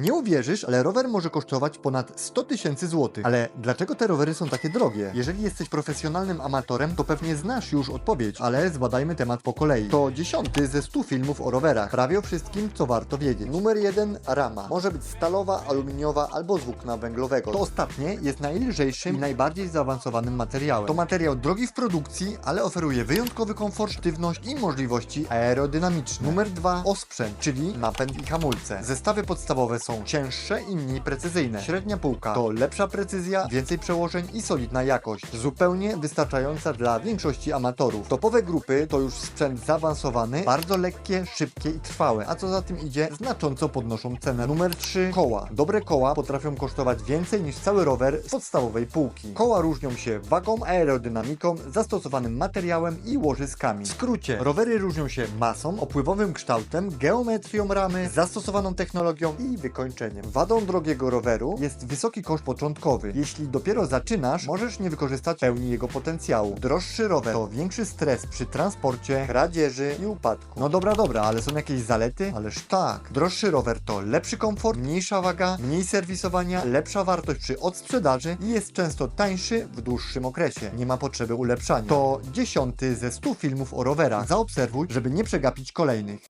Nie uwierzysz, ale rower może kosztować ponad 100 tysięcy złotych. Ale dlaczego te rowery są takie drogie? Jeżeli jesteś profesjonalnym amatorem, to pewnie znasz już odpowiedź, ale zbadajmy temat po kolei. To dziesiąty ze 100 filmów o rowerach. Prawie o wszystkim, co warto wiedzieć. Numer jeden rama. Może być stalowa, aluminiowa albo z włókna węglowego. To ostatnie jest najlżejszym i najbardziej zaawansowanym materiałem. To materiał drogi w produkcji, ale oferuje wyjątkowy komfort, sztywność i możliwości aerodynamiczne. Numer dwa osprzęt, czyli napęd i hamulce. Zestawy podstawowe są cięższe i mniej precyzyjne. Średnia półka to lepsza precyzja, więcej przełożeń i solidna jakość. Zupełnie wystarczająca dla większości amatorów. Topowe grupy to już sprzęt zaawansowany, bardzo lekkie, szybkie i trwałe, a co za tym idzie, znacząco podnoszą cenę. Numer 3 koła. Dobre koła potrafią kosztować więcej niż cały rower z podstawowej półki. Koła różnią się wagą, aerodynamiką, zastosowanym materiałem i łożyskami. W skrócie, rowery różnią się masą, opływowym kształtem, geometrią ramy, zastosowaną technologią i Wadą drogiego roweru jest wysoki koszt początkowy. Jeśli dopiero zaczynasz, możesz nie wykorzystać pełni jego potencjału. Droższy rower to większy stres przy transporcie, kradzieży i upadku. No dobra, dobra, ale są jakieś zalety? Ależ tak. Droższy rower to lepszy komfort, mniejsza waga, mniej serwisowania, lepsza wartość przy odsprzedaży i jest często tańszy w dłuższym okresie. Nie ma potrzeby ulepszania. To dziesiąty ze 100 filmów o rowerach. Zaobserwuj, żeby nie przegapić kolejnych.